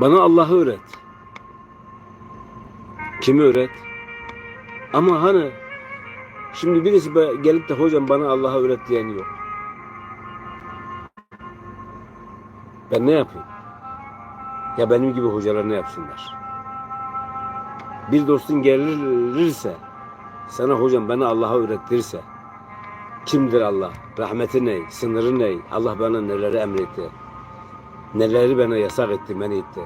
Bana Allah'ı öğret. Kimi öğret? Ama hani şimdi birisi gelip de hocam bana Allah'ı öğret diyen yok. Ben ne yapayım? Ya benim gibi hocalar ne yapsınlar? Bir dostun gelirse sana hocam bana Allah'ı öğrettirse kimdir Allah? Rahmeti ne? Sınırı ne? Allah bana neleri emretti? Neleri bana yasak etti, men etti?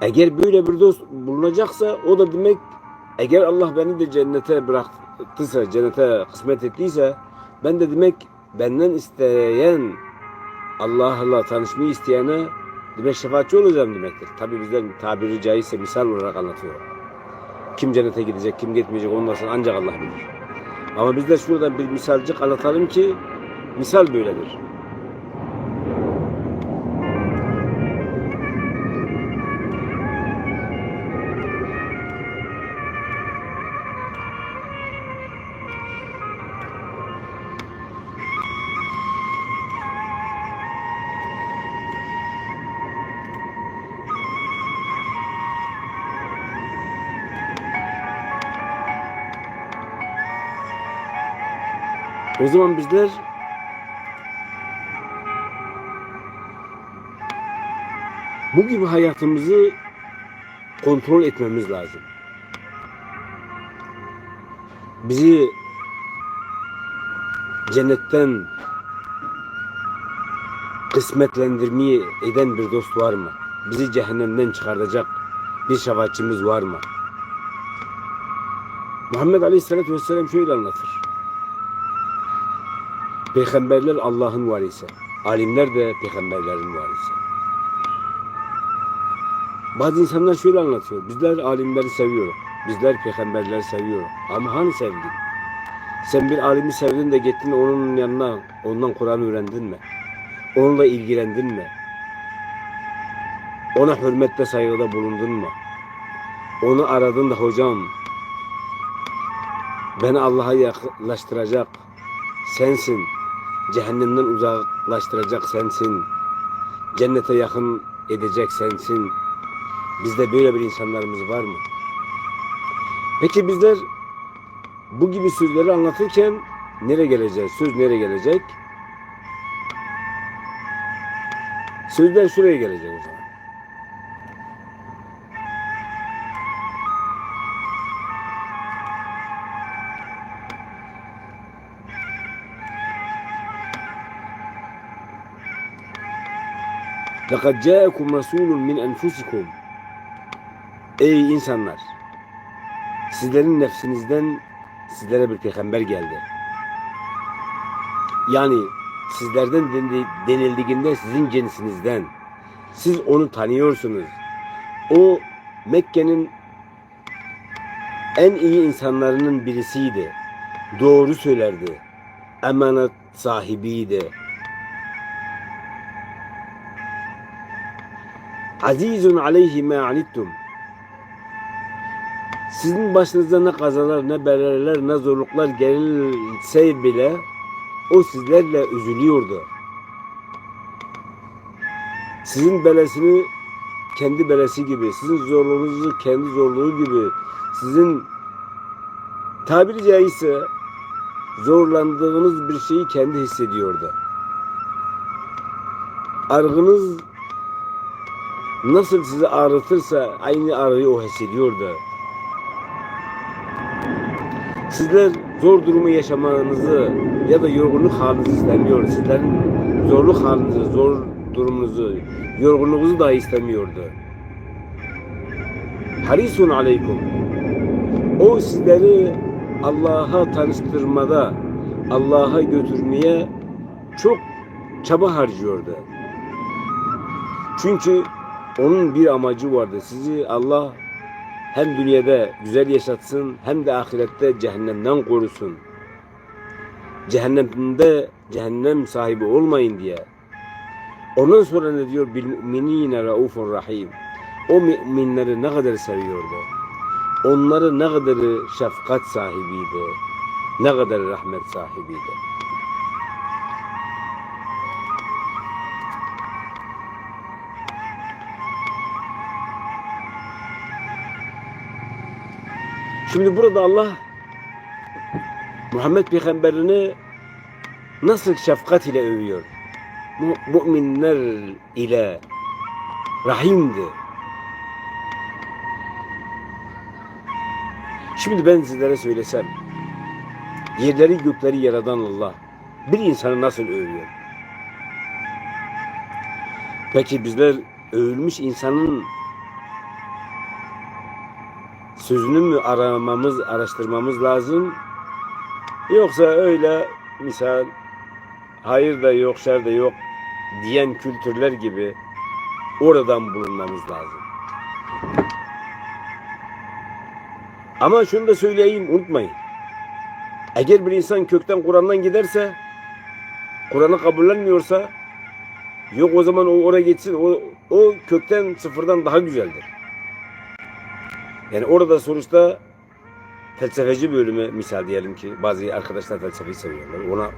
Eğer böyle bir dost bulunacaksa o da demek eğer Allah beni de cennete bıraktıysa, cennete kısmet ettiyse ben de demek benden isteyen Allah'la tanışmayı isteyene demek şefaatçi olacağım demektir. Tabi bizden tabiri caizse misal olarak anlatıyor. Kim cennete gidecek, kim gitmeyecek ondan sonra ancak Allah bilir. Ama biz de şuradan bir misalcık anlatalım ki misal böyledir. O zaman bizler bu gibi hayatımızı kontrol etmemiz lazım. Bizi cennetten kısmetlendirmeyi eden bir dost var mı? Bizi cehennemden çıkartacak bir şefaatçimiz var mı? Muhammed Aleyhisselatü Vesselam şöyle anlatır. Peygamberler Allah'ın varisi. Alimler de peygamberlerin varisi. Bazı insanlar şöyle anlatıyor. Bizler alimleri seviyoruz. Bizler peygamberleri seviyoruz. Ama hani sevdin? Sen bir alimi sevdin de gittin onun yanına ondan Kur'an öğrendin mi? Onunla ilgilendin mi? Ona hürmette saygıda bulundun mu? Onu aradın da hocam beni Allah'a yaklaştıracak sensin. Cehennemden uzaklaştıracak sensin. Cennete yakın edecek sensin. Bizde böyle bir insanlarımız var mı? Peki bizler bu gibi sözleri anlatırken nereye geleceğiz? Söz nereye gelecek? Sözler şuraya gelecek o zaman. لَقَدْ جَاءَكُمْ رَسُولٌ مِنْ أَنْفُسِكُمْ Ey insanlar! Sizlerin nefsinizden sizlere bir peygamber geldi. Yani sizlerden denildiğinde sizin cinsinizden. Siz onu tanıyorsunuz. O Mekke'nin en iyi insanlarının birisiydi. Doğru söylerdi. Emanet sahibiydi. Azizun aleyhi ma. Sizin başınıza ne kazalar, ne belalar, ne zorluklar gelirse bile o sizlerle üzülüyordu. Sizin belasını kendi belası gibi, sizin zorluğunuzu kendi zorluğu gibi, sizin tabiri caizse zorlandığınız bir şeyi kendi hissediyordu. Argınız nasıl sizi ağrıtırsa aynı ağrıyı o hissediyordu. Sizler zor durumu yaşamanızı ya da yorgunluk halinizi istemiyor. Sizlerin zorluk halinizi, zor durumunuzu, yorgunluğunuzu dahi istemiyordu. Harisun aleykum. O sizleri Allah'a tanıştırmada, Allah'a götürmeye çok çaba harcıyordu. Çünkü onun bir amacı vardı. Sizi Allah hem dünyada güzel yaşatsın hem de ahirette cehennemden korusun. Cehennemde cehennem sahibi olmayın diye. Ondan sonra ne diyor? Bil müminine raufur rahim. O müminleri ne kadar seviyordu. Onları ne kadar şefkat sahibiydi. Ne kadar rahmet sahibiydi. Şimdi burada Allah Muhammed peygamberini nasıl şefkat ile övüyor. Müminler ile rahimdi. Şimdi ben sizlere söylesem, yerleri gökleri yaradan Allah bir insanı nasıl övüyor? Peki bizler övülmüş insanın sözünü mü aramamız, araştırmamız lazım? Yoksa öyle misal hayır da yok, şer de yok diyen kültürler gibi oradan bulunmamız lazım. Ama şunu da söyleyeyim, unutmayın. Eğer bir insan kökten Kur'an'dan giderse, Kur'an'ı kabullenmiyorsa, yok o zaman o oraya gitsin, o, o kökten sıfırdan daha güzeldir. Yani orada sonuçta felsefeci bölümü misal diyelim ki bazı arkadaşlar felsefeyi seviyorlar. Ona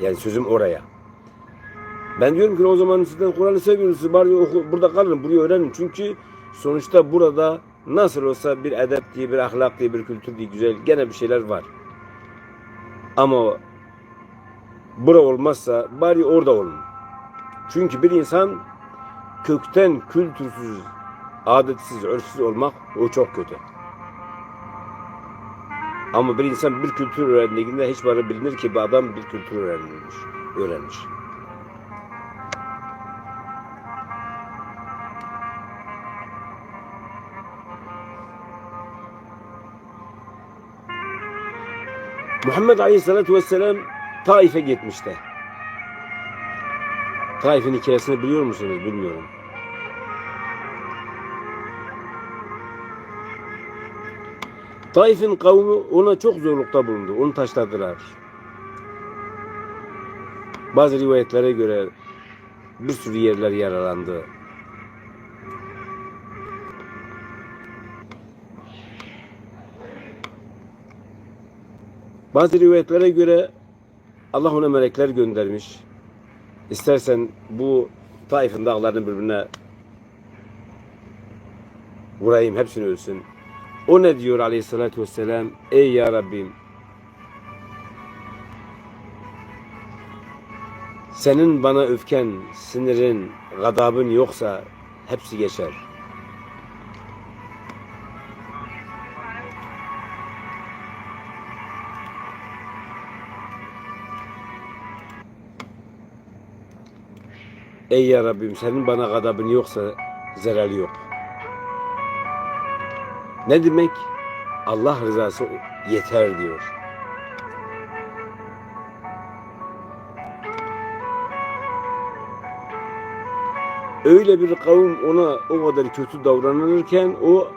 yani sözüm oraya. Ben diyorum ki o zaman sizden Kur'an'ı seviyorsunuz. Bari oku, burada kalın, burayı öğrenin. Çünkü sonuçta burada nasıl olsa bir edep diye, bir ahlak diye, bir kültür diye güzel gene bir şeyler var. Ama bura olmazsa bari orada olun. Çünkü bir insan kökten kültürsüz, adetsiz, örfsüz olmak o çok kötü. Ama bir insan bir kültür öğrendiğinde hiç bana bilinir ki bir adam bir kültür öğrenmiş. öğrenmiş. Muhammed Aleyhisselatü Vesselam Taif'e gitmişti. Taif'in hikayesini biliyor musunuz? Bilmiyorum. Taif'in kavmi ona çok zorlukta bulundu. Onu taşladılar. Bazı rivayetlere göre bir sürü yerler yaralandı. Bazı rivayetlere göre Allah ona melekler göndermiş. İstersen bu Taif'in dağlarını birbirine vurayım hepsini ölsün. O ne diyor aleyhissalatü vesselam? Ey ya Rabbim senin bana öfken, sinirin, gadabın yoksa hepsi geçer. Ey ya Rabbim senin bana gadabın yoksa zerali yok. Ne demek? Allah rızası yeter diyor. Öyle bir kavim ona o kadar kötü davranılırken o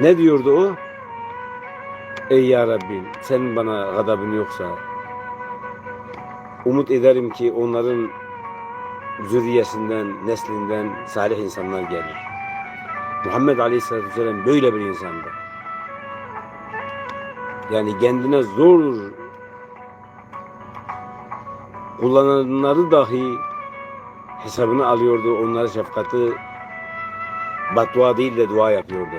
ne diyordu o? Ey ya Rabbim senin bana gadabın yoksa umut ederim ki onların zürriyesinden, neslinden salih insanlar gelir. Muhammed Aleyhisselatü Vesselam böyle bir insandı. Yani kendine zor kullananları dahi hesabını alıyordu. Onlara şefkati baddua değil de dua yapıyordu.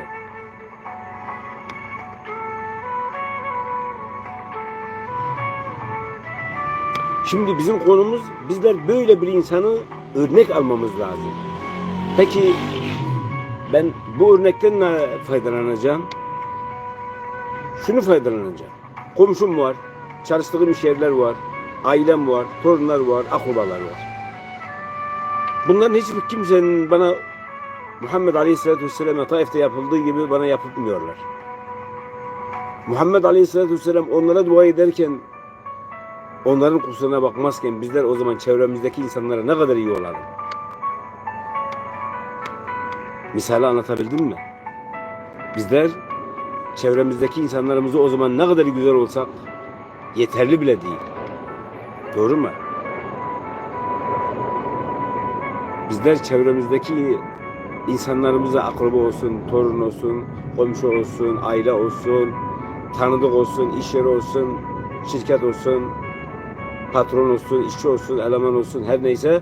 Şimdi bizim konumuz bizler böyle bir insanı örnek almamız lazım. Peki ben bu örnekten ne faydalanacağım? Şunu faydalanacağım. Komşum var, çalıştığım iş yerler var, ailem var, torunlar var, akrabalar var. Bunların hiçbir kimsenin bana Muhammed Aleyhisselatü Vesselam'a Taif'te yapıldığı gibi bana yapılmıyorlar. Muhammed Aleyhisselatü Vesselam onlara dua ederken onların kusuruna bakmazken bizler o zaman çevremizdeki insanlara ne kadar iyi olalım. Misali anlatabildim mi? Bizler çevremizdeki insanlarımızı o zaman ne kadar güzel olsak yeterli bile değil. Doğru mu? Bizler çevremizdeki insanlarımıza akraba olsun, torun olsun, komşu olsun, aile olsun, tanıdık olsun, iş yeri olsun, şirket olsun, patron olsun, işçi olsun, eleman olsun her neyse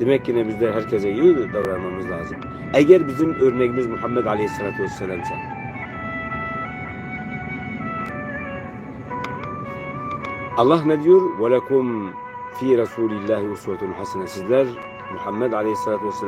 Demek ki ne bizde herkese iyi davranmamız lazım. Eğer bizim örneğimiz Muhammed Aleyhisselatü Vesselam. Allah ne diyor? وَلَكُمْ fi Resulillahi usvetun hasene. Sizler Muhammed Aleyhisselatü Vesselam